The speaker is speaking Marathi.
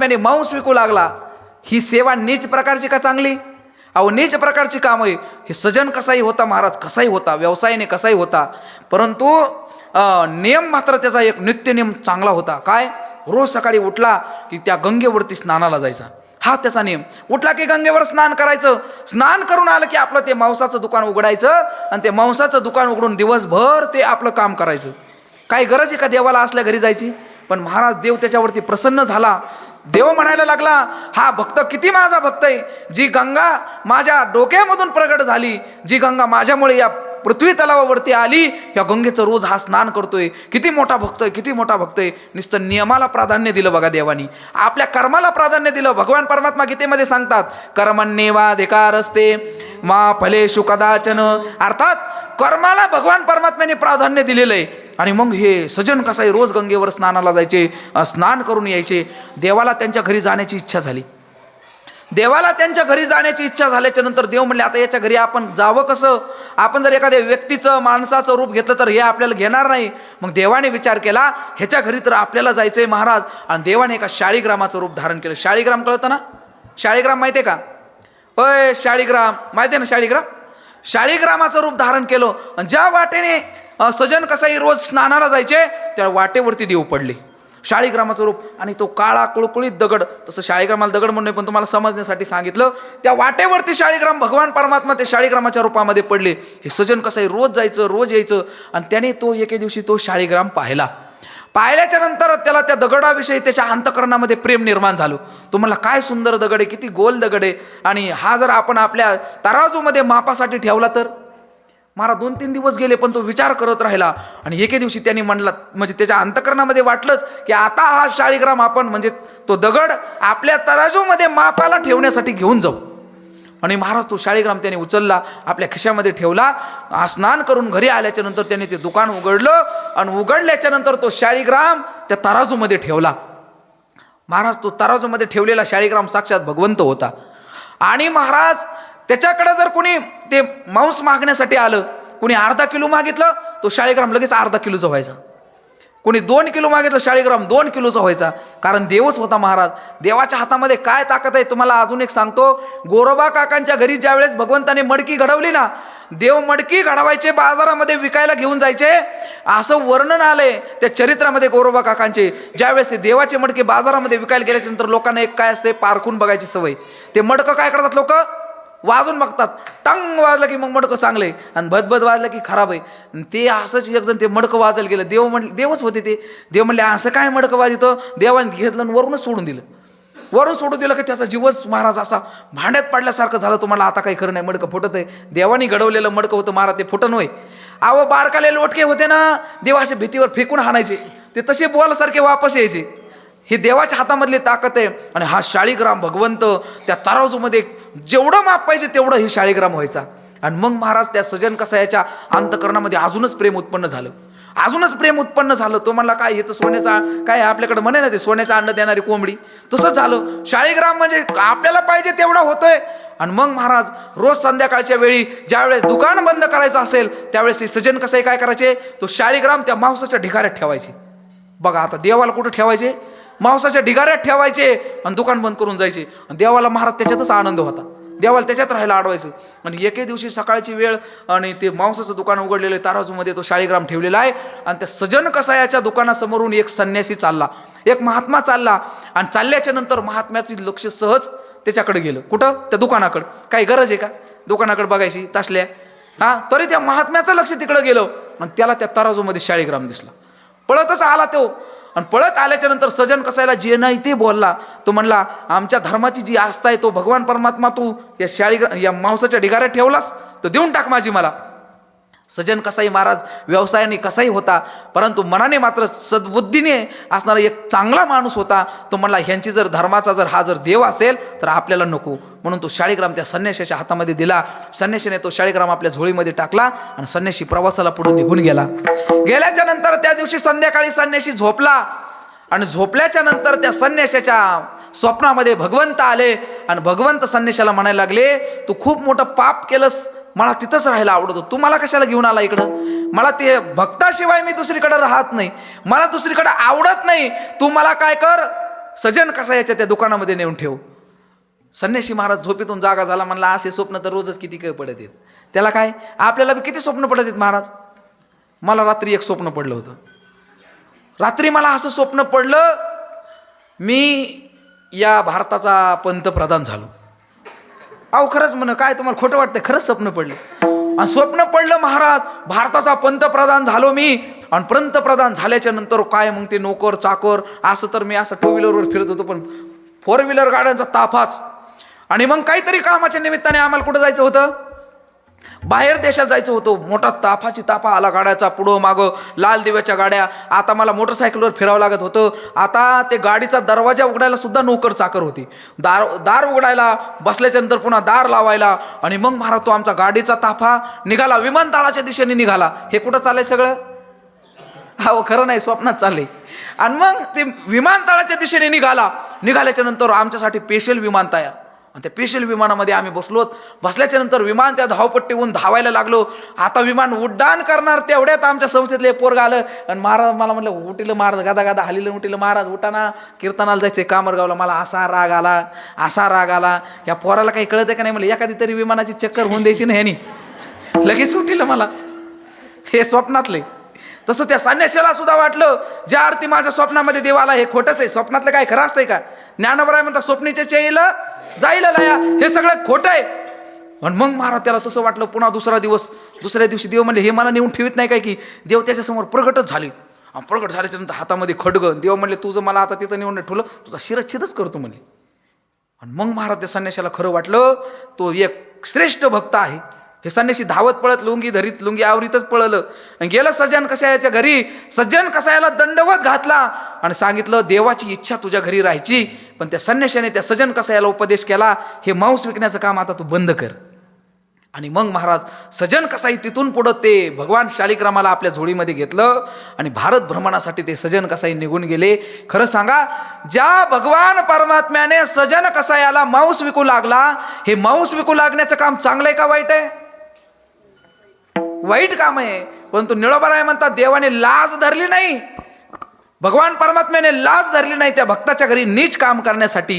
त्याने मांस विकू लागला. ही सेवा नीच प्रकारची का चांगली? अहो नीच प्रकारची काम आहे हे सजन कसाही होता महाराज कसाही होता व्यवसायाने कसाही होता. परंतु नियम मात्र त्याचा एक नित्य नियम चांगला होता. काय? रोज सकाळी उठला की त्या गंगेवरती स्नानाला जायचा. हा त्याचा नियम. उठला की गंगेवर स्नान करायचं. स्नान करून आलं की आपलं ते मांसाचं दुकान उघडायचं आणि ते मांसाचं दुकान उघडून दिवसभर ते आपलं काम करायचं. काही गरज आहे का देवाला असल्या घरी जायची? पण महाराज देव त्याच्यावरती प्रसन्न झाला. देव म्हणायला लागला हा भक्त किती माझा भक्त आहे? जी गंगा माझ्या डोक्यामधून प्रगट झाली जी गंगा माझ्यामुळे या पृथ्वी तलावावरती आली या गंगेचं रोज हा स्नान करतोय. किती मोठा भक्त आहे किती मोठा भक्त आहे. नुसतं नियमाला प्राधान्य दिलं बघा देवानी. आपल्या कर्माला प्राधान्य दिलं. भगवान परमात्मा गीतेमध्ये सांगतात कर्मण्येवाधिकार असते मा फलेशु कदाचन. अर्थात कर्माला भगवान परमात्म्याने प्राधान्य दिलेलं आहे. आणि मग हे सजन कसाई रोज गंगेवर स्नानाला जायचे स्नान करून यायचे. देवाला त्यांच्या घरी जाण्याची इच्छा झाली. देवाला त्यांच्या घरी जाण्याची इच्छा झाल्याच्यानंतर देव म्हणले आता याच्या घरी आपण जावं कसं? आपण जर एखाद्या व्यक्तीचं माणसाचं रूप घेतलं तर हे आपल्याला घेणार नाही. मग देवाने विचार केला ह्याच्या घरी तर आपल्याला जायचंय महाराज. आणि देवाने एका शाळीग्रामाचं रूप धारण केलं. शाळीग्राम कळतं ना? शाळीग्राम माहिती आहे का? होय शाळीग्राम. माहिती आहे ना शाळीग्राम? शाळीग्रामाचं रूप धारण केलं. आणि ज्या वाटेने सजन कसाई रोज स्नानाला जायचे त्या वाटेवरती देव पडले. शाळीग्रामाचं रूप आणि तो काळा कुळकुळीत दगड तसं शाळीग्रामाला दगड म्हणून पण तुम्हाला समजण्यासाठी सांगितलं त्या वाटेवरती शाळीग्राम भगवान परमात्मा ते शाळीग्रामाच्या रूपामध्ये पडले. हे सजन कसाई रोज जायचं रोज यायचं आणि त्याने तो एके दिवशी तो शाळीग्राम पाहिला. पाहिल्याच्या नंतर त्याला त्या दगडाविषयी त्याच्या अंतकरणामध्ये प्रेम निर्माण झालं. तुम्हाला काय सुंदर दगड आहे किती गोल दगड आहे. आणि हा जर आपण आपल्या तराजूमध्ये मापासाठी ठेवला तर? महाराज दोन तीन दिवस गेले पण तो विचार करत राहिला. आणि एके दिवशी त्यांनी म्हणला म्हणजे त्याच्या अंतकरणामध्ये वाटलंच की आता हा शाळीग्राम आपण म्हणजे तो दगड आपल्या तराजूमध्ये मापाला ठेवण्यासाठी घेऊन जाऊ. आणि महाराज तो शाळीग्राम त्याने उचलला आपल्या खिशामध्ये ठेवला स्नान करून घरी आल्याच्यानंतर त्याने ते दुकान उघडलं आणि उघडल्याच्या नंतर तो शाळीग्राम त्या तराजूमध्ये ठेवला. महाराज तो तराजूमध्ये ठेवलेला शाळीग्राम साक्षात भगवंत होता. आणि महाराज त्याच्याकडे जर कोणी ते मांस मागण्यासाठी आलं कोणी अर्धा किलो मागितलं तो शाळीग्राम लगेच अर्धा किलोचा व्हायचा. कोणी दोन किलो मागितलं शाळीग्राम दोन किलोचा व्हायचा. कारण देवच होता महाराज. देवाच्या हातामध्ये काय ताकद आहे तुम्हाला अजून एक सांगतो. गोरोबा काकांच्या घरी ज्यावेळेस भगवंताने मडकी घडवली ना देव मडकी घडवायचे बाजारामध्ये विकायला घेऊन जायचे. असं वर्णन आलंय त्या चरित्रामध्ये गोरोबा काकांचे. ज्यावेळेस ते देवाचे मडके बाजारामध्ये विकायला गेल्याच्यानंतर लोकांना एक काय असते पारखून बघायची सवय. ते मडकं काय करतात लोक? वाजून बघतात. टंग वाजलं की मग मडकं चांगलं आहे आणि भदभद वाजलं की खराब आहे. ते असंच एकजण ते मडकं वाजायला गेलं. देव म्हणले देवच होते ते. देव म्हणले असं काय मडकं वाजतं? देवाने घेतलं आणि वरूनच सोडून दिलं. वरून सोडून दिलं की त्याचा जीवच महाराज असा भांड्यात पडल्यासारखं झालं. तुम्हाला आता काही खरं नाही. मडकं फुटत आहे. देवाने घडवलेलं मडकं होतं महाराज. ते फुटन होय. अहो बारकाले लोटके होते ना. देव असे भीतीवर फेकून हाणायचे ते तसे बोलासारखे वापस यायचे. हे देवाच्या हातामधली ताकद आहे आणि हा शाळीग्राम भगवंत त्या तराजूमध्ये जेवढं माप पाहिजे तेवढं हे शाळीग्राम व्हायचा. आणि मग महाराज त्या सजन कसायाच्या अंतकरणामध्ये अजूनच प्रेम उत्पन्न झालं. अजूनच प्रेम उत्पन्न झालं. तो म्हणला काय हे तर सोन्याचा काय आपल्याकडे म्हणे ना ते सोन्याचा अंड देणारी कोंबडी. तसंच झालं. शाळीग्राम म्हणजे आपल्याला पाहिजे तेवढा होतोय. आणि मग महाराज रोज संध्याकाळच्या वेळी ज्यावेळेस दुकान बंद करायचं असेल त्यावेळेस हे सजन कसं काय करायचे? तो शाळीग्राम त्या मांसाच्या ढिगाऱ्यात ठेवायचे. बघा आता देवाला कुठं ठेवायचे? मांसाच्या ढिगाऱ्यात ठेवायचे आणि दुकान बंद करून जायचे. आणि देवाला महाराज त्याच्यातच आनंद होता. देवाला त्याच्यात राहायला आडवायचं. आणि एके दिवशी सकाळची वेळ आणि ते मांसाचं दुकान उघडलेलं आहे. ताराजूमध्ये तो शाळीग्राम ठेवलेला आहे. आणि त्या सजन कसायाच्या दुकानासमोरून एक संन्यासी चालला. एक महात्मा चालला. आणि चालल्याच्या नंतर महात्म्याची लक्ष सहज त्याच्याकडे गेलं. कुठं? त्या दुकानाकडं. काही गरज आहे का? दुकानाकडे बघायची तासल्या. हा? तरी त्या महात्म्याचं लक्ष तिकडं गेलं. आणि त्याला त्या तराजूमध्ये शाळीग्राम दिसला. पळतच आला तो. आणि पळत आल्याच्यानंतर सजन कसायला जे नाही ते बोलला. तो म्हणला आमच्या धर्माची जी आस्था आहे तो भगवान परमात्मा तू या शाळी या मांसाच्या ढिगाऱ्यात ठेवलास तो देऊन टाक माझी मला. सजन कसाही महाराज व्यवसायाने कसाही होता परंतु मनाने मात्र सद्बुद्धीने असणारा एक चांगला माणूस होता. तो म्हणला ह्यांची जर धर्माचा जर हा जर देव असेल तर आपल्याला नको. म्हणून तो शाळीग्राम त्या संन्याशाच्या हातामध्ये दिला. संन्याशीने तो शाळीग्राम आपल्या झोळीमध्ये टाकला आणि संन्याशी प्रवासाला पुढे निघून गेला. गेल्याच्यानंतर त्या दिवशी संध्याकाळी संन्याशी झोपला आणि झोपल्याच्या नंतर त्या संन्याशाच्या स्वप्नामध्ये भगवंत आले आणि भगवंत संन्याशाला म्हणायला लागले तू खूप मोठं पाप केलंस मला तिथंच राहायला आवडत होतं. तू मला कशाला घेऊन आला इकडं? मला ते भक्ताशिवाय मी दुसरीकडे राहत नाही. मला दुसरीकडे आवडत नाही. तू मला काय कर? सजन कसा याच्या त्या दुकानामध्ये नेऊन ठेव. संन्याशी महाराज झोपेतून जागा झाला म्हणला असे स्वप्न तर रोजच किती काय पडत आहेत. त्याला काय? आपल्याला किती स्वप्न पडत आहेत महाराज? मला रात्री एक स्वप्न पडलं होतं. रात्री मला असं स्वप्न पडलं मी या भारताचा पंतप्रधान झालो. अहो खरंच म्हण काय तुम्हाला खोटं वाटतं खरंच स्वप्न पडलं. आणि स्वप्न पडलं महाराज भारताचा पंतप्रधान झालो मी. आणि पंतप्रधान झाल्याच्यानंतर काय मग ते नोकर चाकर असं तर मी असं टू व्हीलरवर फिरत होतो पण फोर व्हीलर गाड्यांचा ताफाच. आणि मग काहीतरी कामाच्या निमित्ताने आम्हाला कुठं जायचं होतं? बाहेर देशात जायचं होतं. मोठा ताफाची ताफा आला गाड्याचा पुढं मागं. लाल दिव्याच्या गाड्या. आता मला मोटरसायकलवर फिरावं लागत होतं. आता ते गाडीचा दरवाजा उघडायला सुद्धा नोकर चाकर होती. दार दार उघडायला बसल्याच्यानंतर पुन्हा दार लावायला आणि मग महाराज तो आमचा गाडीचा ताफा निघाला. विमानतळाच्या दिशेने निघाला. हे कुठं चाललंय सगळं? हा खरं नाही स्वप्नात चालले आणि मग ते विमानतळाच्या दिशेने निघाला. निघाल्याच्या नंतर आमच्यासाठी स्पेशल विमान तयार आणि त्या पेशल विमानामध्ये आम्ही बसलो बसल्याच्या नंतर विमान त्या धावपट्टीहून धावायला लागलो. आता विमान उड्डाण करणार तेवढ्यात आमच्या संस्थेतले पोर पोरग आलं. आणि महाराज मला म्हटलं उठिलं महाराज गादा गादा हलिलं उठिलं महाराज उठाना. कीर्तनाला जायचं कामरगावला. मला असा राग आला असा राग आला. या पोराला काही कळतं का नाही? म्हणलं एखादी तरी विमानाची चक्कर होऊन द्यायची नाही ह्यानी लगेच उठिलं मला. हे स्वप्नातले तसं त्या संन्याशाला सुद्धा वाटलं ज्या अर्थी माझ्या स्वप्नामध्ये देवाला हे खोटंच आहे. स्वप्नातलं काय? खरं असतंय का? ज्ञानबराय म्हणता स्वप्नीच्या चेईला जाईल लया. हे सगळं खोटं आहे. मग महाराज त्याला तसं वाटलं पुन्हा दुसरा दिवस दुसऱ्या दिवशी देव म्हणले हे मला नेऊन ठेवत नाही काय की? देव त्याच्यासमोर प्रगटच झाले. प्रगट झाल्याच्यानंतर हातामध्ये खडगं. देव म्हणले तुझं मला आता तिथं नेऊन ठेवलं तुझा शिरच्छेदच करतो म्हणले. आणि मग महाराज त्या संन्याशाला खरं वाटलं तो एक श्रेष्ठ भक्त आहे. हे संन्याशी धावत पळत लुंगी धरीत लुंगी आवरीतच पळलं. आणि गेलं सज्जन कसायाच्या घरी. सज्जन कसायाला दंडवत घातला आणि सांगितलं देवाची इच्छा तुझ्या घरी राहायची. पण त्या संन्याशाने त्या सजन कसा याला उपदेश केला हे मांस विकण्याचं काम आता तू बंद कर. आणि मग महाराज सजन कसाई तिथून पुढं ते भगवान शालिग्रामाला आपल्या झोळीमध्ये घेतलं आणि भारत भ्रमणासाठी ते सजन कसाई निघून गेले. खरं सांगा ज्या भगवान परमात्म्याने सजन कसायाला मांस विकू लागला हे मांस विकू लागण्याचं काम चांगलं आहे का वाईट आहे? वाईट काम आहे परंतु निळोबराय म्हणतात देवाने लाज धरली नाही. भगवान परमात्म्याने लाज धरली नाही त्या भक्ताच्या घरी नीच काम करण्यासाठी